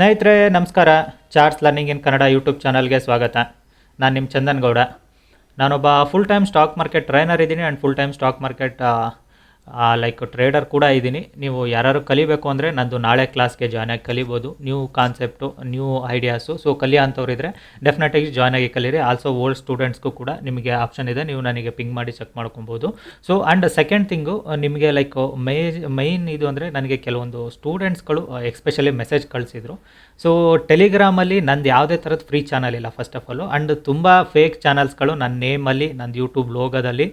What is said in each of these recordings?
ಸ್ನೇಹಿತರೆ, ನಮಸ್ಕಾರ. Charts learning in Kannada YouTube ಚಾನಲ್ಗೆ ಸ್ವಾಗತ. ನಾನು ನಿಮ್ಮ ಚಂದನ್ ಗೌಡ. ನಾನೊಬ್ಬ full time stock market trainer ಇದ್ದೀನಿ and full time stock market like trader ಕೂಡ ಇದ್ದೀನಿ ನೀವು ಯಾರು ಕಲಿಬೇಕು ಅಂದರೆ ನಂದು ನಾಳೆ ಕ್ಲಾಸ್ಗೆ ಜಾಯ್ನ್ ಆಗಿ ಕಲಿಬೋದು. New concept new ideas so ಕಲಿಯೋ ಅಂಥವ್ರು ಇದ್ದರೆ ಡೆಫಿನೆಟಾಗಿ ಜಾಯ್ನ್ ಆಗಿ ಕಲೀರಿ. ಆಲ್ಸೋ ಓಲ್ಡ್ ಸ್ಟೂಡೆಂಟ್ಸ್ಗೂ ಕೂಡ ನಿಮಗೆ ಆಪ್ಷನ್ ಇದೆ. ನೀವು ನನಗೆ ಪಿಂಗ್ ಮಾಡಿ ಚೆಕ್ ಮಾಡ್ಕೊಬೋದು. ಸೊ ಆ್ಯಂಡ್ ಸೆಕೆಂಡ್ ಥಿಂಗು ನಿಮಗೆ ಲೈಕ್ ಮೇ ಮೈನ್ ಇದು ಅಂದರೆ ನನಗೆ ಕೆಲವೊಂದು ಸ್ಟೂಡೆಂಟ್ಸ್ಗಳು ಎಕ್ಸ್ಪೆಷಲಿ ಮೆಸೇಜ್ ಕಳಿಸಿದ್ರು. ಸೊ ಟೆಲಿಗ್ರಾಮಲ್ಲಿ ನಂದು ಯಾವುದೇ ಥರದ ಫ್ರೀ ಚಾನಲ್ ಇಲ್ಲ ಫಸ್ಟ್ ಆಫ್ ಆಲು ಆ್ಯಂಡ್ ತುಂಬ ಫೇಕ್ ಚಾನಲ್ಸ್ಗಳು ನನ್ನ ನೇಮಲ್ಲಿ ನಂದು ಯೂಟ್ಯೂಬ್ ಲೋಗೋದಲ್ಲಿ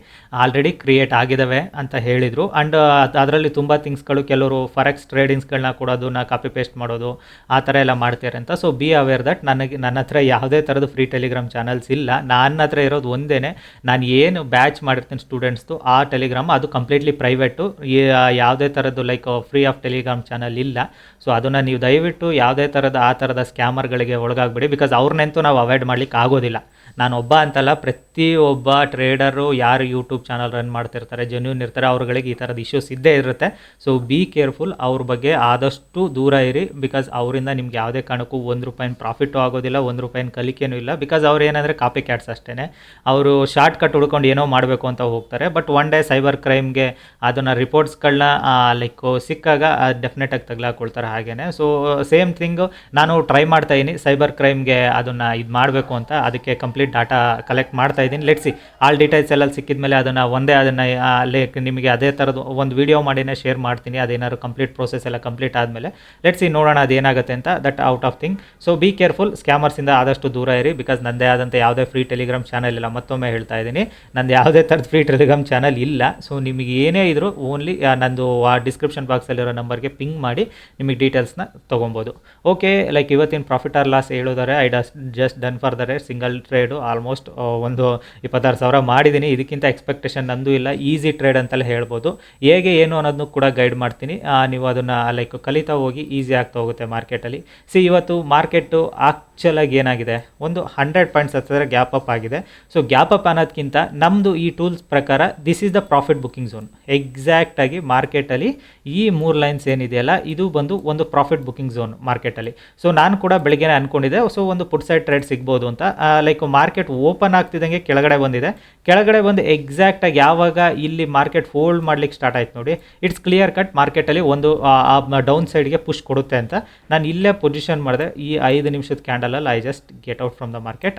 ಆಲ್ರೆಡಿ ಕ್ರಿಯೇಟ್ ಆಗಿದ್ದಾವೆ ಅಂತ ಹೇಳಿದರು. ಆ್ಯಂಡ್ ಅದರಲ್ಲಿ ತುಂಬ ಥಿಂಗ್ಸ್ಗಳು ಕೆಲವರು ಫಾರೆಕ್ಸ್ ಟ್ರೇಡಿಂಗ್ಸ್ಗಳನ್ನ ಕೊಡೋದನ್ನ ಕಾಪಿ ಪೇಸ್ಟ್ ಮಾಡೋದು, ಆ ಥರ ಎಲ್ಲ ಮಾಡ್ತಾರೆ ಅಂತ. ಸೊ ಬಿ ಅವೇರ್ ದಟ್ ನನಗೆ, ನನ್ನ ಹತ್ರ ಯಾವುದೇ ಥರದ ಫ್ರೀ ಟೆಲಿಗ್ರಾಮ್ ಚಾನಲ್ಸ್ ಇಲ್ಲ. ನನ್ನ ಹತ್ರ ಇರೋದು ಒಂದೇ ನಾನು ಏನು ಬ್ಯಾಚ್ ಮಾಡಿರ್ತೀನಿ ಸ್ಟೂಡೆಂಟ್ಸ್ದು ಆ ಟೆಲಿಗ್ರಾಮ್ ಅದು ಕಂಪ್ಲೀಟ್ಲಿ ಪ್ರೈವೇಟು ಯಾವುದೇ ಥರದ್ದು like free of Telegram channel ಇಲ್ಲ. ಸೊ ಅದನ್ನು ನೀವು ದಯವಿಟ್ಟು ಯಾವುದೇ ಥರದ, ಆ ಥರದ ಸ್ಕ್ಯಾಮರ್ಗಳಿಗೆ ಒಳಗಾಗಬೇಡಿ ಬಿಕಾಸ್ ಅವ್ರನ್ನಂತೂ ನಾವು ಅವಾಯ್ಡ್ ಮಾಡ್ಲಿಕ್ಕೆ ಆಗೋದಿಲ್ಲ. ನಾನು ಒಬ್ಬ ಅಂತಲ್ಲ, ಪ್ರತಿಯೊಬ್ಬ ಟ್ರೇಡರು ಯಾರು ಯೂಟ್ಯೂಬ್ ಚಾನಲ್ ರನ್ ಮಾಡ್ತಿರ್ತಾರೆ ಜೆನ್ಯೂನ್ ಇರ್ತಾರೆ, ಅವ್ರಗಳಿಗೆ ಈ ಥರದ ಇಶ್ಯೂಸ್ ಇದ್ದೇ ಇರುತ್ತೆ. ಸೊ ಬಿ ಕೇರ್ಫುಲ್ ಅವ್ರ ಬಗ್ಗೆ ಆದಷ್ಟು ದೂರ ಇರಿ ಬಿಕಾಸ್ ಅವರಿಂದ ನಿಮ್ಗೆ ಯಾವುದೇ ಕಾರಣಕ್ಕೂ ಒಂದು ರೂಪಾಯಿನ ಪ್ರಾಫಿಟ್ಟು ಆಗೋದಿಲ್ಲ, ಒಂದು ರೂಪಾಯಿನ ಕಲಿಕೆನೂ ಇಲ್ಲ ಬಿಕಾಸ್ ಅವ್ರು ಏನಂದರೆ ಕಾಪಿ ಕ್ಯಾಟ್ಸ್ ಅಷ್ಟೇ ಅವರು ಶಾರ್ಟ್ ಕಟ್ ಉಳ್ಕೊಂಡು ಏನೋ ಮಾಡಬೇಕು ಅಂತ ಹೋಗ್ತಾರೆ ಬಟ್ ಒನ್ ಡೇ ಸೈಬರ್ ಕ್ರೈಮ್ಗೆ ಅದನ್ನು ರಿಪೋರ್ಟ್ಸ್ಗಳನ್ನ ಲೈಕ್ ಸಿಕ್ಕಾಗ ಡೆಫಿನೆಟಾಗಿ ತಗ್ಲಾಕೊಳ್ತಾರೆ ಹಾಗೇ ಸೊ ಸೇಮ್ ಥಿಂಗು ನಾನು ಟ್ರೈ ಮಾಡ್ತಾ ಇದ್ದೀನಿ ಸೈಬರ್ ಕ್ರೈಮ್ಗೆ ಅದನ್ನು ಇದು ಮಾಡಬೇಕು ಅಂತ, ಅದಕ್ಕೆ ಕಂಪ್ಲೀಟ್ ಡಾಟಾ ಕಲೆಕ್ಟ್ ಮಾಡ್ತಾ ಇದ್ದೀನಿ. ಲೆಟ್ಸಿ ಆಲ್ ಡೀಟೇಲ್ಸ್ ಎಲ್ಲ ಸಿಕ್ಕಿದ ಮೇಲೆ ಅದನ್ನು ಒಂದೇ ಅದನ್ನು ಲೈಕ್ ನಿಮಗೆ ಅದೇ ಥರದ್ದು ಒಂದು ವೀಡಿಯೋ ಮಾಡಿನೇ ಶೇರ್ ಮಾಡ್ತೀನಿ. ಅದೇನಾದ್ರು ಕಂಪ್ಲೀಟ್ ಪ್ರೋಸೆಸ್ ಎಲ್ಲ ಕಂಪ್ಲೀಟ್ ಆದಮೇಲೆ ಲೆಟ್ಸಿ ನೋಡೋಣ ಅದೇನಾಗುತ್ತೆ ಅಂತ that out of thing so be careful ಸ್ಕ್ಯಾಮರ್ಸಿಂದ ಆದಷ್ಟು ದೂರ ಇರಿ ಬಿಕಾಸ್ ನಂದೇ ಆದಂಥ ಯಾವುದೇ ಫ್ರೀ ಟೆಲಿಗ್ರಾಮ್ ಚಾನಲ್ ಇಲ್ಲ. ಮತ್ತೊಮ್ಮೆ ಹೇಳ್ತಾ ಇದ್ದೀನಿ, ನಂದು ಯಾವುದೇ ಥರದ ಫ್ರೀ ಟೆಲಿಗ್ರಾಮ್ ಚಾನಲ್ ಇಲ್ಲ. ಸೊ ನಿಮಗೆ ಏನೇ ಇದ್ದರೂ ಓನ್ಲಿ ನಂದು ಆ ಡಿಸ್ಕ್ರಿಪ್ಷನ್ ಬಾಕ್ಸಲ್ಲಿರೋ ನಂಬರ್ಗೆ ಪಿಂಗ್ ಮಾಡಿ ನಿಮಗೆ ಡೀಟೇಲ್ಸ್ನ ತೊಗೊಬೋದು. ಓಕೆ ಲೈಕ್ ಇವತ್ತಿನ profit or loss ಹೇಳೋದಾರೆ I does just done for the rate single trade almost ಒಂದು ಇಪ್ಪತ್ತಾರು ಸಾವಿರ ಮಾಡಿದ್ದೀನಿ. ಇದಕ್ಕಿಂತ ಎಕ್ಸ್ಪೆಕ್ಟೇಷನ್ ನಂದು ಇಲ್ಲ. ಈಸಿ ಟ್ರೇಡ್ ಅಂತಲೇ ಹೇಳ್ಬೋದು. ಹೇಗೆ, ಏನು ಅನ್ನೋದನ್ನು ಕೂಡ ಗೈಡ್ ಮಾಡ್ತೀನಿ. ನೀವು ಅದನ್ನು ಲೈಕ್ ಕಲಿತಾ ಹೋಗಿ ಈಸಿ ಆಗ್ತಾ ಹೋಗುತ್ತೆ ಮಾರ್ಕೆಟಲ್ಲಿ ಸಿ ಇವತ್ತು ಮಾರ್ಕೆಟು ಆಕ್ಚುಲಾಗಿ ಏನಾಗಿದೆ? ಒಂದು ಹಂಡ್ರೆಡ್ ಪಾಯಿಂಟ್ಸ್ ಹತ್ತಿರ ಗ್ಯಾಪ್ ಅಪ್ ಆಗಿದೆ. ಸೊ ಗ್ಯಾಪ್ ಅಪ್ ಅನ್ನೋದಕ್ಕಿಂತ ನಮ್ಮದು ಈ ಟೂಲ್ಸ್ ಪ್ರಕಾರ this is the profit booking zone ಎಕ್ಸಾಕ್ಟಾಗಿ ಮಾರ್ಕೆಟಲ್ಲಿ ಈ ಮೂರು ಲೈನ್ಸ್ ಏನಿದೆಯಲ್ಲ, ಇದು ಬಂದು ಒಂದು ಪ್ರಾಫಿಟ್ ಬುಕಿಂಗ್ ಝೋನ್ ಮಾರ್ಕೆಟಲ್ಲಿ ಸೊ ನಾನು ಕೂಡ ಬೆಳಗ್ಗೆನೇ ಅನ್ಕೊಂಡಿದ್ದೆ. ಸೊ ಒಂದು ಪುಟ್ ಸೈಡ್ ಟ್ರೇಡ್ ಸಿಗ್ಬೋದು ಅಂತ. ಲೈಕ್ ಮಾರ್ಕೆಟ್ ಓಪನ್ ಆಗ್ತಿದ್ದಂಗೆ ಕೆಳಗಡೆ ಬಂದಿದೆ. ಕೆಳಗಡೆ ಬಂದು ಎಕ್ಸಾಕ್ಟಾಗಿ ಯಾವಾಗ ಇಲ್ಲಿ ಮಾರ್ಕೆಟ್ ಫೋಲ್ಡ್ ಮಾಡ್ಲಿಕ್ಕೆ ಸ್ಟಾರ್ಟ್ ಆಯ್ತು ನೋಡಿ. ಇಟ್ಸ್ ಕ್ಲಿಯರ್ ಕಟ್ ಮಾರ್ಕೆಟಲ್ಲಿ ಒಂದು ಡೌನ್ ಸೈಡ್ಗೆ ಪುಷ್ ಕೊಡುತ್ತೆ ಅಂತ. ನಾನು ಇಲ್ಲೇ ಪೊಸಿಷನ್ ಮಾಡಿದೆ ಈ ಐದು ನಿಮಿಷದ ಕ್ಯಾಂಡಲಲ್ಲಿ I just get out from the market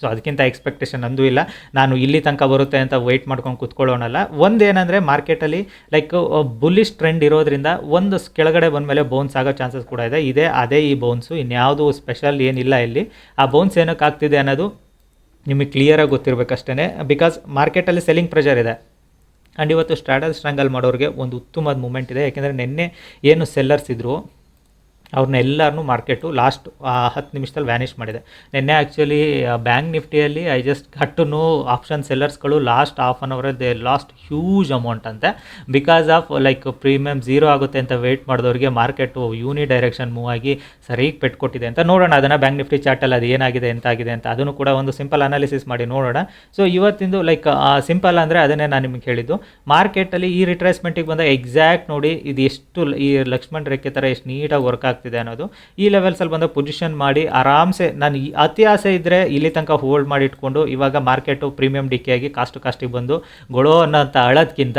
so ಅದಕ್ಕಿಂತ ಎಕ್ಸ್ಪೆಕ್ಟೇಷನ್ ಅಂದೂ ಇಲ್ಲ. ನಾನು ಇಲ್ಲಿ ತನಕ ಬರುತ್ತೆ ಅಂತ ವೆಯ್ಟ್ ಮಾಡ್ಕೊಂಡು ಕೂತ್ಕೊಳ್ಳೋಣಲ್ಲ. ಒಂದು ಏನಂದರೆ ಮಾರ್ಕೆಟಲ್ಲಿ ಲೈಕ್ ಬುಲ್ಲಿಶ್ ಟ್ರೆಂಡ್ ಇರೋದ್ರಿಂದ ಒಂದು ಕೆಳಗಡೆ ಬಂದಮೇಲೆ ಬೌನ್ಸ್ ಆಗೋ ಚಾನ್ಸಸ್ ಕೂಡ ಇದೆ. ಇದೇ, ಅದೇ ಈ ಬೌನ್ಸು ಇನ್ಯಾವುದು ಸ್ಪೆಷಲ್ ಏನಿಲ್ಲ ಇಲ್ಲಿ. ಆ ಬೌನ್ಸ್ ಏನಕ್ಕೆ ಆಗ್ತಿದೆ ಅನ್ನೋದು ನಿಮಗೆ ಕ್ಲಿಯರಾಗಿ ಗೊತ್ತಿರಬೇಕಷ್ಟೇ ಬಿಕಾಸ್ ಮಾರ್ಕೆಟಲ್ಲಿ ಸೆಲ್ಲಿಂಗ್ ಪ್ರೆಷರ್ ಇದೆ. ಆ್ಯಂಡ್ ಇವತ್ತು ಸ್ಟ್ರಾಡಲ್ ಸ್ಟ್ರಾಂಗಲ್ ಮಾಡೋರಿಗೆ ಒಂದು ಉತ್ತಮವಾದ ಮೂಮೆಂಟ್ ಇದೆ. ಯಾಕೆಂದರೆ, ನಿನ್ನೆ ಏನು ಸೆಲ್ಲರ್ಸ್ ಇದ್ದರು ಅವ್ರನ್ನ ಎಲ್ಲರನ್ನೂ ಮಾರ್ಕೆಟು ಲಾಸ್ಟ್ ಹತ್ತು ನಿಮಿಷದಲ್ಲಿ ವ್ಯಾನಿಷ್ ಮಾಡಿದೆ. ನಿನ್ನೆ ಆ್ಯಕ್ಚುಲಿ ಬ್ಯಾಂಕ್ ನಿಫ್ಟಿಯಲ್ಲಿ ಐ ಜಸ್ಟ್ ಘಟ್ಟನು option ಸೆಲ್ಲರ್ಸ್ಗಳು last half an hour they lost huge amount ಅಂತೆ. Because of, like premium zero ಆಗುತ್ತೆ ಅಂತ ವೆಯ್ಟ್ ಮಾಡಿದವ್ರಿಗೆ ಮಾರ್ಕೆಟು ಯೂನಿ ಡೈರೆಕ್ಷನ್ ಮೂವ್ ಆಗಿ ಸರಿಗೆ ಪೆಟ್ಕೊಟ್ಟಿದೆ ಅಂತ ನೋಡೋಣ. ಅದನ್ನು ಬ್ಯಾಂಕ್ ನಿಫ್ಟಿ ಚಾರ್ಟಲ್ಲಿ ಅದು ಏನಾಗಿದೆ ಎಂತಾಗಿದೆ ಅಂತ ಅದನ್ನು ಕೂಡ ಒಂದು ಸಿಂಪಲ್ ಅನಾಲಿಸಿಸ್ ಮಾಡಿ ನೋಡೋಣ. ಸೊ, ಇವತ್ತಿಂದು, ಲೈಕ್ ಸಿಂಪಲ್ ಅಂದರೆ ಅದನ್ನೇ ನಾನು ನಿಮಗೆ ಹೇಳಿದ್ದು. ಮಾರ್ಕೆಟಲ್ಲಿ ಈ ರಿಟ್ರೇಸ್ಮೆಂಟಿಗೆ ಬಂದ ಎಕ್ಸಾಕ್ಟ್ ನೋಡಿ ಇದು ಎಷ್ಟು, ಈ ಲಕ್ಷ್ಮಣ್ ರೇಖೆ ಥರ ಎಷ್ಟು ನೀಟಾಗಿ ವರ್ಕ್ ಆಗ್ತಿದೆ. ಅನ್ನೋದು. ಈ ಲೆವೆಲ್ಸಲ್ಲಿ ಬಂದು ಪೊಸಿಷನ್ ಮಾಡಿ ಆರಾಮ್ಸೆ ನಾನು ಅತಿ ಆಸೆ ಇದ್ದರೆ ಇಲ್ಲಿ ತನಕ ಹೋಲ್ಡ್ ಮಾಡಿ ಇಟ್ಕೊಂಡು ಇವಾಗ ಮಾರ್ಕೆಟು ಪ್ರೀಮಿಯಂ ಡಿಕ್ಕಿಯಾಗಿ ಆಗಿ ಕಾಸ್ಟ್ ಕಾಸ್ಟಿಗೆ ಬಂದು ಗೊಳೋ ಅನ್ನೋಂಥ ಅಳೋದ್ಕಿಂತ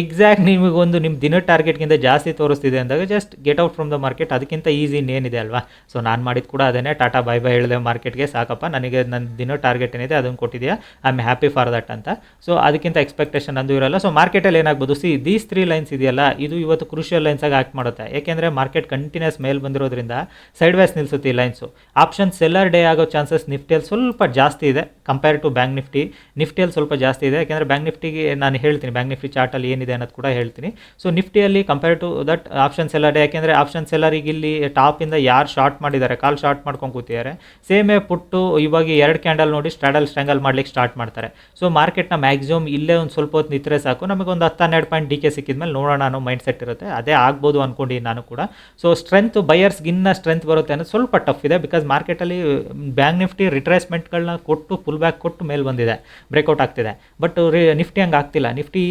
ಎಕ್ಸಾಕ್ಟ್ ನಿಮಗೊಂದು ನಿಮ್ಮ ದಿನ ಟಾರ್ಗೆಟ್ಗಿಂತ ಜಾಸ್ತಿ ತೋರಿಸ್ತಿದೆ ಅಂದಾಗ just get out from the market ಅದಕ್ಕಿಂತ ಈಸಿ ಇನ್ನೇನಿದೆ ಅಲ್ವಾ? ಸೊ ನಾನು ಮಾಡಿದ ಕೂಡ ಅದೇ ಟಾಟಾ ಬೈ ಬೈ ಹೇಳಿದೆ ಮಾರ್ಕೆಟ್ಗೆ ಸಾಕಪ್ಪ. ನನಗೆ ನನ್ನ ದಿನ ಟಾರ್ಗೆಟ್ ಏನಿದೆ ಅದನ್ನು ಕೊಟ್ಟಿದೆಯಾ? I am happy for that ಅಂತ. ಸೊ ಅದಕ್ಕಿಂತ ಎಕ್ಸ್ಪೆಕ್ಟೇಷನ್ ಅಂದು ಇರಲ್ಲ. ಸೊ ಮಾರ್ಕೆಟಲ್ಲಿ ಏನಾಗ್ಬೋದು? ಸಿ ದೀಸ್ ತ್ರೀ ಲೈನ್ಸ್ ಇದೆಯಲ್ಲ, ಇದು ಇವತ್ತು ಕ್ರೂಷಿಯಲ್ ಲೈನ್ಸಾಗಿ ಆಕ್ಟ್ ಮಾಡುತ್ತೆ. ಏಕೆಂದರೆ ಮಾರ್ಕೆಟ್ ಕಂಟಿನ್ಯೂಸ್ ಬಂದಿರೋದ್ರಿಂದ ಸೈಡ್ ವೈಸ್ ನಿಲ್ಲಿಸುತ್ತೆ ಈ ಲೈನ್ಸು ಆಪ್ಷನ್ ಸೆಲ್ಲರ್ ಡೇ ಆಗೋ ಚಾನ್ಸಸ್ ನಿಫ್ಟಿಯಲ್ಲಿ ಸ್ವಲ್ಪ ಜಾಸ್ತಿ ಇದೆ. ಕಂಪೇರ್ ಟು ಬ್ಯಾಂಕ್ ನಿಫ್ಟಿ ನಿಫ್ಟಿಯಲ್ಲಿ ಸ್ವಲ್ಪ ಜಾಸ್ತಿ ಇದೆ. ಯಾಕೆಂದರೆ ಬ್ಯಾಂಕ್ ನಿಫ್ಟಿಗೆ ನಾನು ಹೇಳ್ತೀನಿ ಬ್ಯಾಂಕ್ ನಿಫ್ಟಿ ಚಾರ್ಟಲ್ಲಿ ಏನಿದೆ ಅನ್ನೋದು ಕೂಡ ಹೇಳ್ತೀನಿ. So ನಿಫ್ಟಿಯಲ್ಲಿ compare to that option seller day ಯಾಕೆಂದರೆ ಆಪ್ಷನ್ ಸೆಲ್ಲರಿಗೆ ಇಲ್ಲಿ ಟಾಪಿಂದ ಯಾರು ಶಾರ್ಟ್ ಮಾಡಿದ್ದಾರೆ, ಕಾಲ್ ಶಾರ್ಟ್ ಮಾಡ್ಕೊಂಡು ಕೂತಿದ್ದಾರೆ. ಸೇಮೇ ಪುಟ್ಟು ಇವಾಗ ಎರಡು ಕ್ಯಾಂಡಲ್ ನೋಡಿ ಸ್ಟ್ರಾಡಲ್ ಸ್ಟ್ರ್ಯಾಂಗಲ್ ಮಾಡ್ಲಿಕ್ಕೆ ಸ್ಟಾರ್ಟ್ ಮಾಡ್ತಾರೆ. ಸೊ ಮಾರ್ಕೆಟ್ನ ಮ್ಯಾಕ್ಸಿಮಮ್ ಇಲ್ಲೇ ಒಂದು ಸ್ವಲ್ಪ ಹೊತ್ತು ನಿಂತರೆ ಸಾಕು. ನಮಗೆ ಒಂದು ಹತ್ತು ಹನ್ನೆರಡು ಪಾಯಿಂಟ್ ಡಿ ಕೆ ಸಿಕ್ಕಿದ್ಮೇಲೆ ನೋಡೋಣ ಅನ್ನೋ ಮೈಂಡ್ ಸೆಟ್ ಇರುತ್ತೆ. ಅದೇ ಆಗ್ಬೋದು ಅಂದ್ಕೊಂಡು ನಾನು ಕೂಡ. ಸೊ ಸ್ಟ್ರೆಂತ್ ಮತ್ತು ಬಯರ್ಸ್ಗೆ ಇನ್ನೂ ಸ್ಟ್ರೆಂತ್ ಬರುತ್ತೆ ಅನ್ನೋದು ಸ್ವಲ್ಪ ಟಫ್ ಇದೆ ಬಿಕಾಸ್ ಮಾರ್ಕೆಟಲ್ಲಿ ಬ್ಯಾಂಕ್ ನಿಫ್ಟಿ ರಿಟ್ರೇಸ್ಮೆಂಟ್ಗಳನ್ನ ಕೊಟ್ಟು ಫುಲ್ ಬ್ಯಾಕ್ ಕೊಟ್ಟು ಮೇಲೆ ಬಂದಿದೆ. ಬ್ರೇಕೌಟ್ ಆಗ್ತಿದೆ. ಬಟ್ ನಿಫ್ಟಿ ಹಂಗೆ ಆಗ್ತಿಲ್ಲ. ನಿಫ್ಟಿ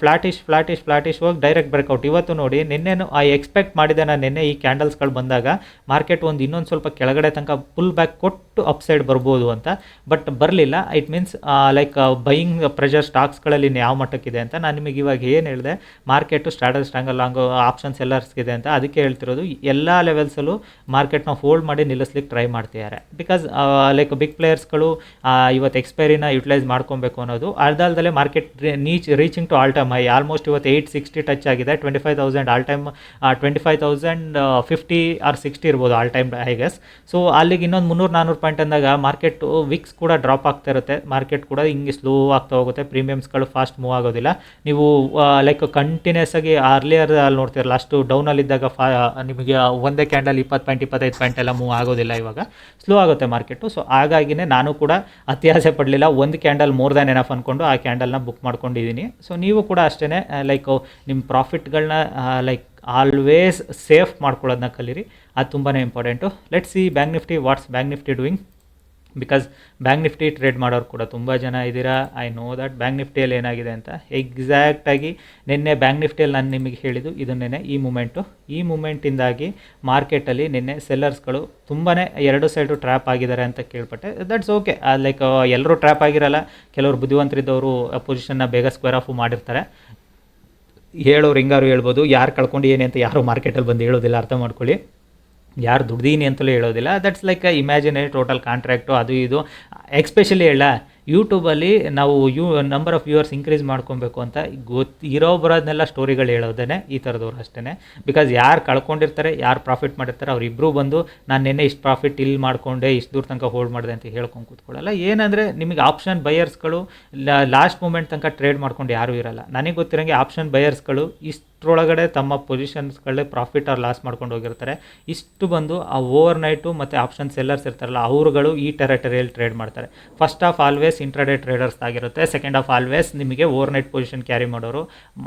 ಫ್ಲಾಟಿಶ್ ಫ್ಲಾಟಿಶ್ ಫ್ಲಾಟಿಶ್ ಹೋಗಿ ಡೈರೆಕ್ಟ್ ಬ್ರೇಕೌಟ್ ಇವತ್ತು ನೋಡಿ, ನಿನ್ನೆನು ಐ ಎಕ್ಸ್ಪೆಕ್ಟ್ ಮಾಡಿದೆ ನಾನು ನಿನ್ನೆ ಈ ಕ್ಯಾಂಡಲ್ಸ್ಗಳು ಬಂದಾಗ ಮಾರ್ಕೆಟ್ ಒಂದು ಇನ್ನೊಂದು ಸ್ವಲ್ಪ ಕೆಳಗಡೆ ತನಕ ಫುಲ್ ಬ್ಯಾಕ್ ಕೊಟ್ಟು ಅಪ್ಸೈಡ್ ಬರ್ಬೋದು ಅಂತ. ಬಟ್ ಬರಲಿಲ್ಲ. It means like buying pressure ಸ್ಟಾಕ್ಸ್ಗಳಲ್ಲಿ ಯಾವ ಮಟ್ಟಕ್ಕಿದೆ ಅಂತ ನಾನು ನಿಮಗೆ ಇವಾಗ ಏನು ಹೇಳಿದೆ market starter strangle long option ಇದೆ ಅಂತ ಅದಕ್ಕೆ ಹೇಳ್ತಿರೋದು, ಎಲ್ಲ ಲೆವೆಲ್ಸಲ್ಲೂ ಮಾರ್ಕೆಟ್ನ ಹೋಲ್ಡ್ ಮಾಡಿ ನಿಲ್ಲಿಸ್ಲಿಕ್ಕೆ ಟ್ರೈ ಮಾಡ್ತಿದ್ದಾರೆ. ಬಿಕಾಸ್ ಲೈಕ್ ಬಿಗ್ ಪ್ಲೇಯರ್ಸ್ಗಳು ಇವತ್ತು ಎಕ್ಸ್ಪೈರಿನ ಯುಟಿಲೈಸ್ ಮಾಡ್ಕೊಬೇಕು ಅನ್ನೋದು ಅರ್ಧಲ್ದಲ್ಲೇ market ನೀಚ್ reaching to all time I almost ಇವತ್ತು ಏಯ್ಟ್ ಸಿಕ್ಸ್ಟಿ ಟಚ್ ಆಗಿದೆ. Twenty five thousand all time twenty five thousand fifty or sixty ಇರ್ಬೋದು all time I guess so ಅಲ್ಲಿಗೆ ಇನ್ನೊಂದು ಮುನ್ನೂರು ನಾನ್ನೂರು ಪಾಯಿಂಟ್ ಅಂದಾಗ ಮಾರ್ಕೆಟ್ ವಿಕ್ಸ್ ಕೂಡ ಡ್ರಾಪ್ ಆಗ್ತಾ ಇರುತ್ತೆ. ಮಾರ್ಕೆಟ್ ಕೂಡ ಹಿಂಗೆ ಸ್ಲೋ ಆಗ್ತಾ ಹೋಗುತ್ತೆ. ಪ್ರೀಮಿಯಮ್ಸ್ಗಳು ಫಾಸ್ಟ್ ಮೂವ್ ಆಗೋದಿಲ್ಲ. ನೀವು ಲೈಕ್ ಕಂಟಿನ್ಯೂಸ್ ಆಗಿ ಅರ್ಲಿಯರ್ ಅಲ್ಲಿ ನೋಡ್ತಿರಲ್ಲ ಅಷ್ಟು ಡೌನಲ್ಲಿದ್ದಾಗ ಫಾ, ನಿಮಗೆ ಒಂದೇ ಕ್ಯಾಂಡಲ್ ಇಪ್ಪತ್ತು ಪಾಯಿಂಟ್ ಇಪ್ಪತ್ತೈದು ಪಾಯಿಂಟ್ ಎಲ್ಲ ಮೂವ್ ಆಗೋದಿಲ್ಲ ಇವಾಗ. ಸ್ಲೋ ಆಗುತ್ತೆ ಮಾರ್ಕೆಟು ಸೊ ಹಾಗಾಗಿನೇ ನಾನು ಕೂಡ ಅತ್ಯಾಸೆ ಪಡಲಿಲ್ಲ. ಒಂದು ಕ್ಯಾಂಡಲ್ ಮೋರ್ ದ್ಯಾನ್ ಎನಫ್ ಅಂದ್ಕೊಂಡು ಆ ಕ್ಯಾಂಡಲ್ನ ಬುಕ್ ಮಾಡ್ಕೊಂಡಿದ್ದೀನಿ. ಸೊ ನೀವು ಕೂಡ ಅಷ್ಟೇ ಲೈಕ್ ನಿಮ್ಮ ಪ್ರಾಫಿಟ್ಗಳನ್ನ ಲೈಕ್ ಆಲ್ವೇಸ್ ಸೇಫ್ ಮಾಡ್ಕೊಳ್ಳೋದನ್ನ ಕಲೀರಿ. ಅದು ತುಂಬಾ important let see bank Nifty what's bank Nifty doing because bank Nifty trade ಮಾಡೋರು ಕೂಡ ತುಂಬ ಜನ ಇದ್ದೀರಾ. ಐ ನೋ ದಟ್ ಬ್ಯಾಂಕ್ ನಿಫ್ಟಿಯಲ್ಲಿ ಏನಾಗಿದೆ ಅಂತ. ಎಕ್ಸಾಕ್ಟಾಗಿ ನಿನ್ನೆ ಬ್ಯಾಂಕ್ ನಿಫ್ಟಿಯಲ್ಲಿ ನಾನು ನಿಮಗೆ ಹೇಳಿದ್ದು ಇದನ್ನೇ ಈ ಮೂಮೆಂಟು ಈ ಮೂಮೆಂಟಿಂದಾಗಿ ಮಾರ್ಕೆಟಲ್ಲಿ ನಿನ್ನೆ ಸೆಲ್ಲರ್ಸ್ಗಳು ತುಂಬಾ ಎರಡು ಸೈಡು ಟ್ರ್ಯಾಪ್ ಆಗಿದ್ದಾರೆ ಅಂತ ಕೇಳ್ಪಟ್ಟೆ. ದಟ್ಸ್ ಓಕೆ ಲೈಕ್ ಎಲ್ಲರೂ ಟ್ರ್ಯಾಪ್ ಆಗಿರಲ್ಲ. ಕೆಲವರು ಬುದ್ಧಿವಂತರಿದ್ದವರು ಪೊಸಿಷನ್ನ ಬೇಗ ಸ್ಕ್ವೇರ್ ಆಫ್ ಮಾಡಿರ್ತಾರೆ. ಹೇಳೋರು ಹಿಂಗಾರು ಹೇಳ್ಬೋದು, ಯಾರು ಕಳ್ಕೊಂಡು ಏನೇ ಅಂತ ಯಾರು ಮಾರ್ಕೆಟಲ್ಲಿ ಬಂದು ಹೇಳೋದಿಲ್ಲ, ಅರ್ಥ ಮಾಡ್ಕೊಳ್ಳಿ. ಯಾರು ದುಡ್ದೀನಿ ಅಂತಲೂ ಹೇಳೋದಿಲ್ಲ. ದಟ್ಸ್ ಲೈಕ್ ಇಮ್ಯಾಜಿನೇ ಟೋಟಲ್ ಕಾಂಟ್ರ್ಯಾಕ್ಟು ಅದು ಇದು. ಎಕ್ಸ್ಪೆಷಲಿ ಹೇಳ ಯೂಟ್ಯೂಬಲ್ಲಿ ನಾವು you number of viewers increase ಮಾಡ್ಕೊಬೇಕು ಅಂತ ಗೊತ್ತು ಇರೋ ಬರೋದನ್ನೆಲ್ಲ ಸ್ಟೋರಿಗಳು ಹೇಳೋದೇ ಈ ಥರದವ್ರು ಅಷ್ಟೇ ಬಿಕಾಸ್ ಯಾರು ಕಳ್ಕೊಂಡಿರ್ತಾರೆ, ಯಾರು ಪ್ರಾಫಿಟ್ ಮಾಡಿರ್ತಾರೆ ಅವರಿಬ್ಬರು ಬಂದು ನಾನು ನಿನ್ನೆ ಇಷ್ಟು ಪ್ರಾಫಿಟ್ ಇಲ್ಲಿ ಮಾಡಿಕೊಂಡೆ, ಇಷ್ಟು ದೂರ ತನಕ ಹೋಲ್ಡ್ ಮಾಡಿದೆ ಅಂತ ಹೇಳ್ಕೊಂಡು ಕೂತ್ಕೊಳ್ಳಲ್ಲ. ಏನಂದರೆ ನಿಮಗೆ ಆಪ್ಷನ್ ಬಯರ್ಸ್ಗಳು ಲಾಸ್ಟ್ ಮೂಮೆಂಟ್ ತನಕ ಟ್ರೇಡ್ ಮಾಡ್ಕೊಂಡು ಯಾರೂ ಇರಲ್ಲ. ನನಗೆ ಗೊತ್ತಿರೋಂಗೆ ಆಪ್ಷನ್ ಬಯರ್ಸ್ಗಳು ಇಷ್ಟರೊಳಗಡೆ ತಮ್ಮ ಪೊಸಿಷನ್ಸ್ಗಳೇ ಪ್ರಾಫಿಟ್ ಆರ್ ಲಾಸ್ ಮಾಡ್ಕೊಂಡು ಹೋಗಿರ್ತಾರೆ. ಇಷ್ಟು ಬಂದು ಆ ಓವರ್ ನೈಟು ಮತ್ತು ಆಪ್ಷನ್ ಸೆಲ್ಲರ್ಸ್ ಇರ್ತಾರಲ್ಲ, ಅವರುಗಳು ಈ ಟೆರಿಟರಿಯಲ್ಲಿ ಟ್ರೇಡ್ ಮಾಡ್ತಾರೆ. First of always intraday traders ಆಗಿರುತ್ತೆ. ಸೆಕೆಂಡ್ ಆಫ್ ಆಲ್ವೇಸ್ ನಿಮಗೆ ಓವರ್ ನೈಟ್ ಪೊಸಿಷನ್ ಕ್ಯಾರಿ ಮಾಡೋರು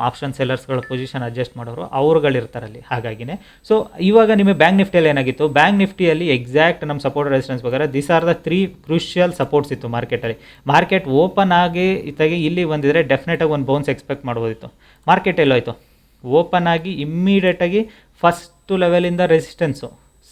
ಆಪ್ಷನ್ ಸೆಲ್ಲರ್ಸ್ಗಳ ಪೊಸಿಷನ್ ಅಡ್ಜಸ್ಟ್ ಮಾಡೋರು ಅವರುಗಳಿರ್ತಾರಲ್ಲಿ ಹಾಗಾಗಿನೇ. ಸೊ ಇವಾಗ ನಿಮಗೆ ಬ್ಯಾಂಕ್ ನಿಫ್ಟಿಯಲ್ಲಿ ಏನಾಗಿತ್ತು? ಬ್ಯಾಂಕ್ ನಿಫ್ಟಿಯಲ್ಲಿ ಎಕ್ಸಾಕ್ಟ್ ನಮ್ಮ ಸಪೋರ್ಟ್ ರೆಸಿಸ್ಟೆನ್ಸ್ ಬೇಕಾದ್ರೆ this are the three crucial supports ಇತ್ತು ಮಾರ್ಕೆಟಲ್ಲಿ ಮಾರ್ಕೆಟ್ ಓಪನ್ ಆಗಿ ಇತ್ತಾಗಿ ಇಲ್ಲಿ ಬಂದಿದ್ರೆ ಡೆಫಿನೆಟಾಗಿ ಒಂದು ಬೌನ್ಸ್ ಎಕ್ಸ್ಪೆಕ್ಟ್ ಮಾಡ್ಬೋದಿತ್ತು. ಮಾರ್ಕೆಟ್ ಎಲ್ಲೋಯ್ತು? ಓಪನ್ ಆಗಿ ಇಮ್ಮಿಡಿಯೇಟಾಗಿ ಫಸ್ಟು ಲೆವೆಲಿಂದ ರೆಸಿಸ್ಟೆನ್ಸು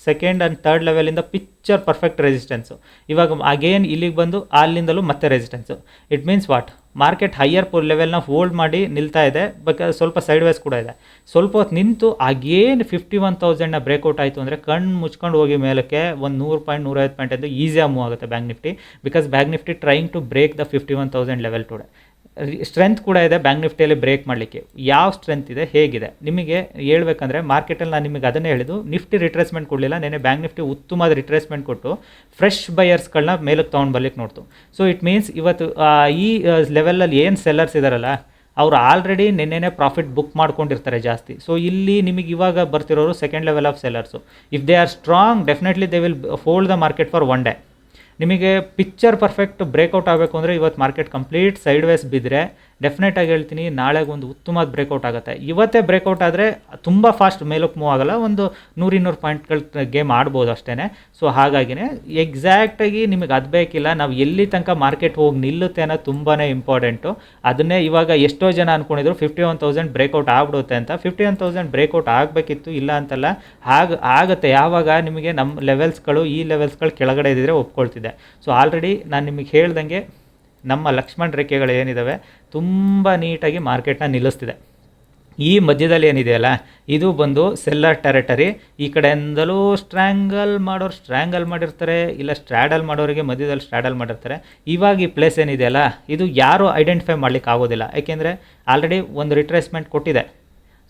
ಸೆಕೆಂಡ್ ಆ್ಯಂಡ್ ತರ್ಡ್ ಲೆವೆಲಿಂದ ಪಿಕ್ಚರ್ ಪರ್ಫೆಕ್ಟ್ ರೆಸಿಸ್ಟೆನ್ಸು ಇವಾಗ ಅಗೇನ್ ಇಲ್ಲಿಗೆ ಬಂದು ಅಲ್ಲಿಂದಲೂ ಮತ್ತೆ resistance it means what market higher ಪೋ ಲೆವೆಲ್ನ ಹೋಲ್ಡ್ ಮಾಡಿ ನಿಲ್ತಾ ಇದೆ ಬಟ್ ಸ್ವಲ್ಪ ಸೈಡ್ ವೈಸ್ ಕೂಡ ಇದೆ. ಸ್ವಲ್ಪ ಹೊತ್ತು ನಿಂತು ಅಗೇನ್ ಫಿಫ್ಟಿ ಒನ್ ತೌಸಂಡ್ನ ಬ್ರೇಕ್ಔಟ್ ಆಯಿತು ಅಂದರೆ ಕಣ್ಣು ಮುಚ್ಕೊಂಡು ಹೋಗಿ ಮೇಲಕ್ಕೆ ಒಂದು ನೂರು ಪಾಯಿಂಟ್ ನೂರೈವತ್ತು ಪಾಯಿಂಟ್ ಅಂದರೆ ಈಸಿಯಾಗಿ ಮೂವ್ ಆಗುತ್ತೆ bank Nifty because bank Nifty trying to break the fifty one thousand level today strength ಕೂಡ ಇದೆ ಬ್ಯಾಂಕ್ ನಿಫ್ಟಿಯಲ್ಲಿ ಬ್ರೇಕ್ ಮಾಡಲಿಕ್ಕೆ. ಯಾವ ಸ್ಟ್ರೆಂತ್ ಇದೆ, ಹೇಗಿದೆ? ನಿಮಗೆ ಹೇಳ್ಬೇಕಂದ್ರೆ ಮಾರ್ಕೆಟಲ್ಲಿ ನಾನು ನಿಮಗೆ ಅದನ್ನೇ ಹೇಳಿದ್ದು, ನಿಫ್ಟಿ ರಿಟ್ರೇಸ್ಮೆಂಟ್ ಕೊಡಲಿಲ್ಲ ನೆನೆ ಬ್ಯಾಂಕ್ ನಿಫ್ಟಿ ಉತ್ತಮವಾದ ರಿಟ್ರೇಸ್ಮೆಂಟ್ ಕೊಟ್ಟು ಫ್ರೆಶ್ ಬಯರ್ಸ್ಗಳನ್ನ ಮೇಲಕ್ಕೆ ತೊಗೊಂಡು ಬರ್ಲಿಕ್ಕೆ ನೋಡ್ತು. ಸೊ ಇಟ್ ಮೀನ್ಸ್ ಇವತ್ತು ಈ ಲೆವೆಲಲ್ಲಿ ಏನು ಸೆಲ್ಲರ್ಸ್ ಇದ್ದಾರಲ್ಲ ಅವ್ರು ಆಲ್ರೆಡಿ ನಿನ್ನೆನೇ ಪ್ರಾಫಿಟ್ ಬುಕ್ ಮಾಡ್ಕೊಂಡಿರ್ತಾರೆ ಜಾಸ್ತಿ. ಸೊ ಇಲ್ಲಿ ನಿಮಗೆ ಇವಾಗ ಬರ್ತಿರೋರು second level of sellers if they are strong definitely they will fold the market for one day ನಿಮಗೆ ಪಿಕ್ಚರ್ ಪರ್ಫೆಕ್ಟ್ ಬ್ರೇಕೌಟ್ ಆಗಬೇಕು ಅಂದರೆ ಇವತ್ತು ಮಾರ್ಕೆಟ್ ಕಂಪ್ಲೀಟ್ ಸೈಡ್ ವೇಸ್ ಬಿದ್ದರೆ ಡೆಫಿನೆಟಾಗಿ ಹೇಳ್ತೀನಿ, ನಾಳೆಗೆ ಒಂದು ಉತ್ತಮ ಬ್ರೇಕ್ಔಟ್ ಆಗುತ್ತೆ. ಇವತ್ತೇ ಬ್ರೇಕೌಟ್ ಆದರೆ ತುಂಬ ಫಾಸ್ಟ್ ಮೇಲಕ್ಕೆ ಮೂವ್ ಆಗಲ್ಲ, ಒಂದು ನೂರಿನ್ನೂರು ಪಾಯಿಂಟ್ಗಳ ಗೇಮ್ ಆಡ್ಬೋದು ಅಷ್ಟೇ ಸೊ ಹಾಗಾಗಿನೇ ಎಕ್ಸಾಕ್ಟಾಗಿ ನಿಮಗೆ ಅದು ಬೇಕಿಲ್ಲ, ನಾವು ಎಲ್ಲಿ ತನಕ ಮಾರ್ಕೆಟ್ ಹೋಗಿ ನಿಲ್ಲುತ್ತೆ ಅನ್ನೋದು ತುಂಬಾ ಇಂಪಾರ್ಟೆಂಟು ಅದನ್ನೇ ಇವಾಗ ಎಷ್ಟೋ ಜನ ಅಂದ್ಕೊಂಡಿದ್ರು ಫಿಫ್ಟಿ ಒನ್ ತೌಸಂಡ್ ಬ್ರೇಕೌಟ್ ಆಗ್ಬಿಡುತ್ತೆ ಅಂತ. ಫಿಫ್ಟಿ ಒನ್ ತೌಸಂಡ್ ಬ್ರೇಕೌಟ್ ಆಗಬೇಕಿತ್ತು, ಇಲ್ಲ ಅಂತಲ್ಲ ಆಗ ಆಗುತ್ತೆ. ಯಾವಾಗ ನಿಮಗೆ ನಮ್ಮ ಲೆವೆಲ್ಸ್ಗಳು ಈ ಲೆವೆಲ್ಸ್ಗಳು ಕೆಳಗಡೆ ಇದ್ದಿದ್ರೆ ಒಪ್ಕೊಳ್ತಿದೆ ಸೊ ಆಲ್ರೆಡಿ ನಾನು ನಿಮಗೆ ಹೇಳ್ದಂಗೆ ನಮ್ಮ ಲಕ್ಷ್ಮಣ್ ರೇಖೆಗಳು ಏನಿದ್ದಾವೆ ತುಂಬ ನೀಟಾಗಿ ಮಾರ್ಕೆಟ್ನ ನಿಲ್ಲಿಸ್ತಿದೆ. ಈ ಮಧ್ಯದಲ್ಲಿ ಏನಿದೆಯಲ್ಲ, ಇದು ಬಂದು ಸೆಲ್ಲರ್ ಟೆರಿಟರಿ ಈ ಕಡೆಯಿಂದಲೂ ಸ್ಟ್ರ್ಯಾಂಗಲ್ ಮಾಡೋರು ಸ್ಟ್ರ್ಯಾಂಗಲ್ ಮಾಡಿರ್ತಾರೆ, ಇಲ್ಲ ಸ್ಟ್ರಾಡಲ್ ಮಾಡೋರಿಗೆ ಮಧ್ಯದಲ್ಲಿ ಸ್ಟ್ರಾಡಲ್ ಮಾಡಿರ್ತಾರೆ. ಇವಾಗ ಈ ಪ್ಲೇಸ್ ಏನಿದೆಯಲ್ಲ, ಇದು ಯಾರೂ ಐಡೆಂಟಿಫೈ ಮಾಡ್ಲಿಕ್ಕೆ ಆಗೋದಿಲ್ಲ. ಯಾಕೆಂದರೆ ಆಲ್ರೆಡಿ ಒಂದು ರಿಟ್ರೇಸ್ಮೆಂಟ್ ಕೊಟ್ಟಿದೆ.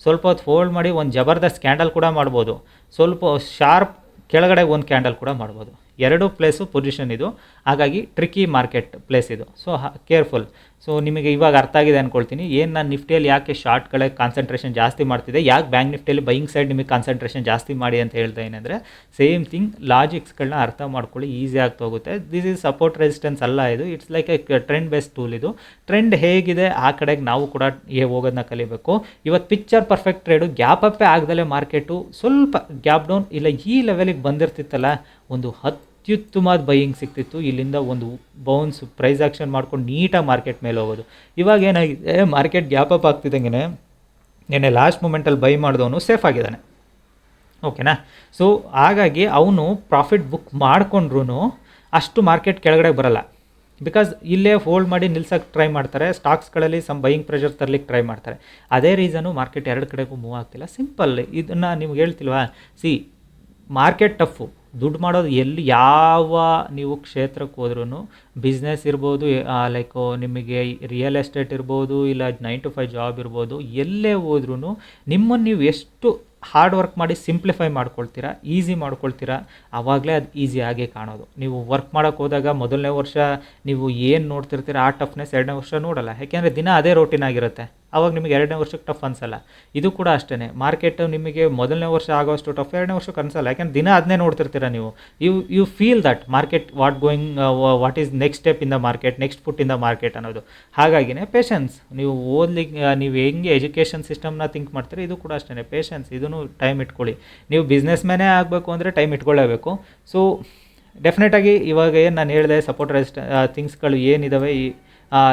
ಸ್ವಲ್ಪ ಹೊತ್ತು ಫೋಲ್ಡ್ ಮಾಡಿ, ಒಂದು ಜಬರ್ದಸ್ತ್ ಕ್ಯಾಂಡಲ್ ಕೂಡ ಮಾಡ್ಬೋದು. ಸ್ವಲ್ಪ ಶಾರ್ಪ್ ಕೆಳಗಡೆ ಒಂದು ಕ್ಯಾಂಡಲ್ ಕೂಡ ಮಾಡ್ಬೋದು. ಎರಡು ಪ್ಲೇಸು ಪೊಸಿಷನ್ ಇದು. ಹಾಗಾಗಿ ಟ್ರಿಕಿ ಮಾರ್ಕೆಟ್ ಪ್ಲೇಸ್ ಇದು. ಸೊ ಕೇರ್ಫುಲ್ ಸೊ ನಿಮಗೆ ಇವಾಗ ಅರ್ಥ ಆಗಿದೆ ಅಂದ್ಕೊಳ್ತೀನಿ ಏನು ನಾನು ನಿಫ್ಟಿಯಲ್ಲಿ ಯಾಕೆ ಶಾರ್ಟ್ಗಳೇ ಕಾನ್ಸಂಟ್ರೇಷನ್ ಜಾಸ್ತಿ ಮಾಡ್ತಿದೆ ಯಾಕೆ ಬ್ಯಾಂಕ್ ನಿಫ್ಟಿಯಲ್ಲಿ ಬೈಯಿಂಗ್ ಸೈಡ್ ನಿಮಗೆ ಕಾನ್ಸಂಟ್ರೇಷನ್ ಜಾಸ್ತಿ ಮಾಡಿ ಅಂತ ಹೇಳ್ತಾ ಏನಂದರೆ ಸೇಮ್ ಥಿಂಗ್ ಲಾಜಿಕ್ಸ್ಗಳನ್ನ ಅರ್ಥ ಮಾಡ್ಕೊಳ್ಳಿ ಈಸಿ ಆಗ್ತಾ ಹೋಗುತ್ತೆ ದಿಸ್ ಈಸ್ ಸಪೋರ್ಟ್ ರೆಸಿಸ್ಟೆನ್ಸ್ ಅಲ್ಲ ಇದು. It's like a trend based tool ಇದು. ಟ್ರೆಂಡ್ ಹೇಗಿದೆ ಆ ಕಡೆಗೆ ನಾವು ಕೂಡ ಹೋಗೋದನ್ನ ಕಲಿಬೇಕು. ಇವತ್ತು ಪಿಕ್ಚರ್ ಪರ್ಫೆಕ್ಟ್ ಟ್ರೇಡು ಗ್ಯಾಪ್ ಅಪ್ಪೇ ಆಗದಲ್ಲೇ ಮಾರ್ಕೆಟು ಸ್ವಲ್ಪ ಗ್ಯಾಪ್ ಡೌನ್ ಇಲ್ಲ ಈ ಲೆವೆಲಿಗೆ ಬಂದಿರ್ತಿತ್ತಲ್ಲ ಒಂದು ಅತ್ಯುತ್ತಮವಾದ ಬೈಯಿಂಗ್ ಸಿಕ್ತಿತ್ತು ಇಲ್ಲಿಂದ ಒಂದು ಬೌನ್ಸ್ ಪ್ರೈಸ್ ಆ್ಯಕ್ಷನ್ ಮಾಡ್ಕೊಂಡು ನೀಟಾಗಿ ಮಾರ್ಕೆಟ್ ಮೇಲೆ ಹೋಗೋದು. ಇವಾಗ ಏನಾಗಿದೆ ಮಾರ್ಕೆಟ್ ಗ್ಯಾಪ್ ಅಪ್ ಆಗ್ತಿದ್ದಂಗೆ ನೆನ್ನೆ ಲಾಸ್ಟ್ ಮೂಮೆಂಟಲ್ಲಿ ಬೈ ಮಾಡಿದವನು ಸೇಫ್ ಆಗಿದ್ದಾನೆ. ಓಕೆನಾ ಸೊ ಹಾಗಾಗಿ ಅವನು ಪ್ರಾಫಿಟ್ ಬುಕ್ ಮಾಡಿಕೊಂಡ್ರೂ ಅಷ್ಟು ಮಾರ್ಕೆಟ್ ಕೆಳಗಡೆ ಬರಲ್ಲ. ಬಿಕಾಸ್ ಇಲ್ಲೇ ಹೋಲ್ಡ್ ಮಾಡಿ ನಿಲ್ಸೋಕ್ಕೆ ಟ್ರೈ ಮಾಡ್ತಾರೆ ಸ್ಟಾಕ್ಸ್ಗಳಲ್ಲಿ ಸಮ್ ಬೈಯಿಂಗ್ ಪ್ರೆಷರ್ ತರಲಿಕ್ಕೆ ಟ್ರೈ ಮಾಡ್ತಾರೆ. ಅದೇ ರೀಸನು ಮಾರ್ಕೆಟ್ ಎರಡು ಕಡೆಗೂ ಮೂವ್ ಆಗ್ತಿಲ್ಲ. ಸಿಂಪಲ್ ಇದನ್ನು ನಿಮ್ಗೆ ಹೇಳ್ತಿಲ್ವಾ? ಸಿ ಮಾರ್ಕೆಟ್ ಟಫು ದುಡ್ಡು ಮಾಡೋದು ಎಲ್ಲಿ ಯಾವ ನೀವು ಕ್ಷೇತ್ರಕ್ಕೆ ಹೋದ್ರೂ ಬಿಸ್ನೆಸ್ ಇರ್ಬೋದು ಲೈಕ್ ನಿಮಗೆ ರಿಯಲ್ ಎಸ್ಟೇಟ್ ಇರ್ಬೋದು, ಇಲ್ಲ ನೈನ್ ಟು ಫೈವ್ ಜಾಬ್ ಇರ್ಬೋದು, ಎಲ್ಲೇ ಹೋದ್ರೂ ನಿಮ್ಮನ್ನು ನೀವು ಎಷ್ಟು ಹಾರ್ಡ್ ವರ್ಕ್ ಮಾಡಿ ಸಿಂಪ್ಲಿಫೈ ಮಾಡ್ಕೊಳ್ತೀರಾ ಈಸಿ ಮಾಡ್ಕೊಳ್ತೀರಾ ಆವಾಗಲೇ ಅದು ಈಸಿ ಆಗಿ ಕಾಣೋದು. ನೀವು ವರ್ಕ್ ಮಾಡೋಕ್ಕೆ ಹೋದಾಗ ಮೊದಲನೇ ವರ್ಷ ನೀವು ಏನು ನೋಡ್ತಿರ್ತೀರ, ಆ ಟಫ್ನೆಸ್ ಎರಡನೇ ವರ್ಷ ನೋಡಲ್ಲ. ಯಾಕೆಂದರೆ ದಿನ ಅದೇ ರೋಟೀನ್ ಆಗಿರುತ್ತೆ. ಅವಾಗ ನಿಮಗೆ ಎರಡನೇ ವರ್ಷಕ್ಕೆ ಟಫ್ ಅನ್ಸಲ್ಲ. ಇದು ಕೂಡ ಅಷ್ಟೇ ಮಾರ್ಕೆಟ್ ನಿಮಗೆ ಮೊದಲನೇ ವರ್ಷ ಆಗೋಷ್ಟು ಟಫ್ ಎರಡನೇ ವರ್ಷಕ್ಕೆ ಅನ್ಸಲ್ಲ. ಯಾಕೆಂದ್ರೆ ದಿನ ಅದನ್ನೇ ನೋಡ್ತಿರ್ತೀರ ನೀವು. You you feel that market what going what is next step in the market next foot in the market ಅನ್ನೋದು. ಹಾಗಾಗಿನೇ ಪೇಷನ್ಸ್ ನೀವು ಓದ್ಲಿಕ್ಕೆ ನೀವು ಹೆಂಗೆ ಎಜುಕೇಷನ್ ಸಿಸ್ಟಮ್ನ ಥಿಂಕ್ ಮಾಡ್ತೀರಿ, ಇದು ಕೂಡ ಅಷ್ಟೇ ಪೇಷನ್ಸ್ ಇದನ್ನು ಟೈಮ್ ಇಟ್ಕೊಳ್ಳಿ. ನೀವು ಬಿಸ್ನೆಸ್ ಮ್ಯಾನೇ ಆಗಬೇಕು ಅಂದರೆ ಟೈಮ್ ಇಟ್ಕೊಳ್ಳೇಬೇಕು. ಸೊ ಡೆಫಿನೆಟಾಗಿ ಇವಾಗ ಏನು ನಾನು ಹೇಳಿದೆ ಸಪೋರ್ಟ್ ರೆಸ್ಟ್ ಥಿಂಗ್ಸ್ಗಳು ಏನಿದ್ದಾವೆ ಈ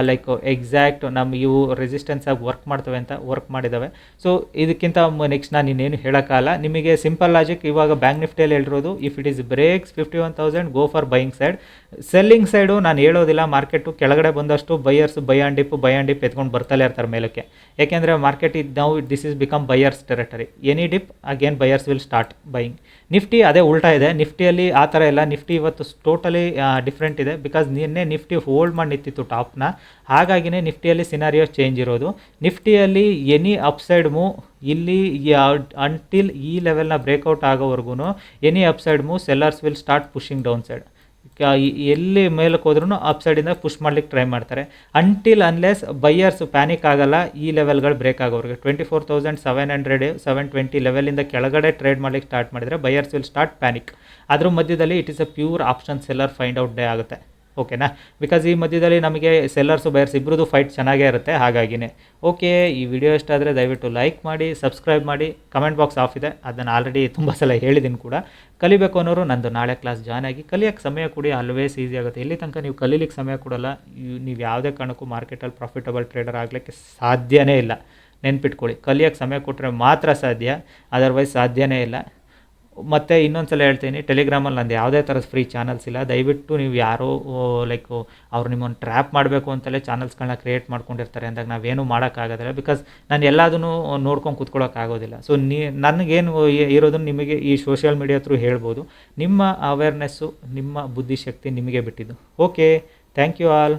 ಲೈಕ್ ಎಕ್ಸಾಕ್ಟ್ ನಮ್ಮ ಇವು ರೆಸಿಸ್ಟೆನ್ಸ್ ಆಗಿ ವರ್ಕ್ ಮಾಡ್ತವೆ ಅಂತ ವರ್ಕ್ ಮಾಡಿದ್ದಾವೆ ಸೊ ಇದಕ್ಕಿಂತ ನೆಕ್ಸ್ಟ್ ನಾನು ಇನ್ನೇನು ಹೇಳೋಕ್ಕಾಗಲ್ಲ. ನಿಮಗೆ ಸಿಂಪಲ್ ಲಾಜಿಕ್ ಇವಾಗ ಬ್ಯಾಂಕ್ ನಿಫ್ಟಿಯಲ್ಲಿ ಹೇಳಿರೋದು if it is breaks fifty one thousand go for buying side selling side ನಾನು ಹೇಳೋದಿಲ್ಲ ಮಾರ್ಕೆಟು ಕೆಳಗಡೆ ಬಂದಷ್ಟು buyers buy and dip buy and dip ಎತ್ಕೊಂಡು ಬರ್ತಲೇ ಇರ್ತಾರೆ ಮೇಲಕ್ಕೆ. ಯಾಕೆಂದರೆ ಮಾರ್ಕೆಟ್ ಇದು, ನಾವು this is become buyers territory any dip again buyers will start buying Nifty ಅದೇ ಉಲ್ಟಾ ಇದೆ. ನಿಫ್ಟಿಯಲ್ಲಿ ಆ ಥರ ಇಲ್ಲ. ನಿಫ್ಟಿ ಇವತ್ತು ಟೋಟಲಿ ಡಿಫ್ರೆಂಟ್ ಇದೆ. ಬಿಕಾಸ್ ನಿನ್ನೆ ನಿಫ್ಟಿ ಹೋಲ್ಡ್ ಮಾಡಿ ನಿಂತಿತ್ತು ಟಾಪ್ನ ಹಾಗಾಗಿನೇ ನಿಫ್ಟಿಯಲ್ಲಿ ಸಿನಾರಿಯೋ ಚೇಂಜ್ ಇರೋದು. ನಿಫ್ಟಿಯಲ್ಲಿ ಎನಿ ಅಪ್ಸೈಡ್ ಮೂ ಇಲ್ಲಿ ಅಂಟಿಲ್ ಈ ಲೆವೆಲ್ನ ಬ್ರೇಕ್ಔಟ್ ಆಗೋವರೆಗೂ ಎನಿ ಅಪ್ಸೈಡ್ ಮೂ sellers will start pushing down side ಎಲ್ಲಿ ಮೇಲಕ್ಕೆ ಹೋದ್ರೂ ಅಪ್ಸೈಡಿಂದ ಪುಷ್ ಮಾಡ್ಲಿಕ್ಕೆ ಟ್ರೈ ಮಾಡ್ತಾರೆ. ಅಂಟಿಲ್ ಅನ್ಲೆಸ್ ಬೈಯರ್ಸ್ ಪ್ಯಾನಿಕ್ ಆಗಲ್ಲ, ಈ ಲೆವೆಲ್ಗಳು break ಆಗೋರಿಗೆ twenty four thousand seven hundred seven twenty ಲೆವೆಲಿಂದ ಕೆಳಗಡೆ ಟ್ರೇಡ್ ಮಾಡ್ಲಿಕ್ಕೆ ಸ್ಟಾರ್ಟ್ ಮಾಡಿದರೆ ಬೈಯರ್ಸ್ ವಿಲ್ ಸ್ಟಾರ್ಟ್ ಪ್ಯಾನಿಕ್ ಅದ್ರ ಮಧ್ಯದಲ್ಲಿ it is a pure option seller find out day ಆಗುತ್ತೆ. ಓಕೆನಾ ಬಿಕಾಸ್ ಈ ಮಧ್ಯದಲ್ಲಿ ನಮಗೆ ಸೆಲ್ಲರ್ಸು ಬಯರ್ಸ್ ಇಬ್ಬರದು ಫೈಟ್ ಚೆನ್ನಾಗೇ ಇರುತ್ತೆ, ಹಾಗಾಗಿನೇ. ಓಕೆ ಈ ವಿಡಿಯೋ ಇಷ್ಟ ಆದರೆ ದಯವಿಟ್ಟು ಲೈಕ್ ಮಾಡಿ ಸಬ್ಸ್ಕ್ರೈಬ್ ಮಾಡಿ ಕಮೆಂಟ್ ಬಾಕ್ಸ್ ಆಫ್ ಇದೆ. ಅದನ್ನು ಆಲ್ರೆಡಿ ತುಂಬ ಸಲ ಹೇಳಿದ್ದೀನಿ ಕೂಡ. ಕಲಿಬೇಕು ಅನ್ನೋರು ನಂದು ನಾಳೆ ಕ್ಲಾಸ್ ಜಾಯ್ನ್ ಆಗಿ ಕಲಿಯೋಕ್ಕೆ ಸಮಯ ಕೊಡಿ ಆಲ್ವೇಸ್ ಈಸಿ ಆಗುತ್ತೆ. ಇಲ್ಲಿ ತನಕ ನೀವು ಕಲೀಲಿಕ್ಕೆ ಸಮಯ ಕೊಡಲ್ಲ. ನೀವು ಯಾವುದೇ ಕಾರಣಕ್ಕೂ ಮಾರ್ಕೆಟಲ್ಲಿ ಪ್ರಾಫಿಟಬಲ್ ಟ್ರೇಡರ್ ಆಗಲಿಕ್ಕೆ ಸಾಧ್ಯವೇ ಇಲ್ಲ. ನೆನ್ಪಿಟ್ಕೊಳ್ಳಿ. ಕಲಿಯೋಕ್ಕೆ ಸಮಯ ಕೊಟ್ಟರೆ ಮಾತ್ರ ಸಾಧ್ಯ. ಅದರ್ವೈಸ್ ಸಾಧ್ಯವೇ ಇಲ್ಲ. ಮತ್ತು ಇನ್ನೊಂದು ಸಲ ಹೇಳ್ತೀನಿ ಟೆಲಿಗ್ರಾಮಲ್ಲಿ ನಂದು ಯಾವುದೇ ಥರದ ಫ್ರೀ ಚಾನಲ್ಸ್ ಇಲ್ಲ. ದಯವಿಟ್ಟು ನೀವು ಯಾರೋ ಲೈಕ್ ಅವ್ರು ನಿಮ್ಮನ್ನು ಟ್ರ್ಯಾಪ್ ಮಾಡಬೇಕು ಅಂತಲೇ ಚಾನಲ್ಸ್ಗಳನ್ನ ಕ್ರಿಯೇಟ್ ಮಾಡ್ಕೊಂಡಿರ್ತಾರೆ ಅಂದಾಗ ನಾವೇನು ಮಾಡೋಕ್ಕಾಗೋದಿಲ್ಲ ಬಿಕಾಸ್ ನಾನು ಎಲ್ಲದನ್ನು ನೋಡ್ಕೊಂಡು ಕೂತ್ಕೊಳ್ಳೋಕ್ಕಾಗೋದಿಲ್ಲ ಸೊ ನೀ, ನನಗೇನು ಇರೋದನ್ನು ನಿಮಗೆ ಈ ಸೋಷಿಯಲ್ ಮೀಡಿಯಾ ಥ್ರೂ ಹೇಳ್ಬೋದು. ನಿಮ್ಮ ಅವೇರ್ನೆಸ್ಸು ನಿಮ್ಮ ಬುದ್ಧಿಶಕ್ತಿ ನಿಮಗೆ ಬಿಟ್ಟಿದ್ದು. Okay thank you all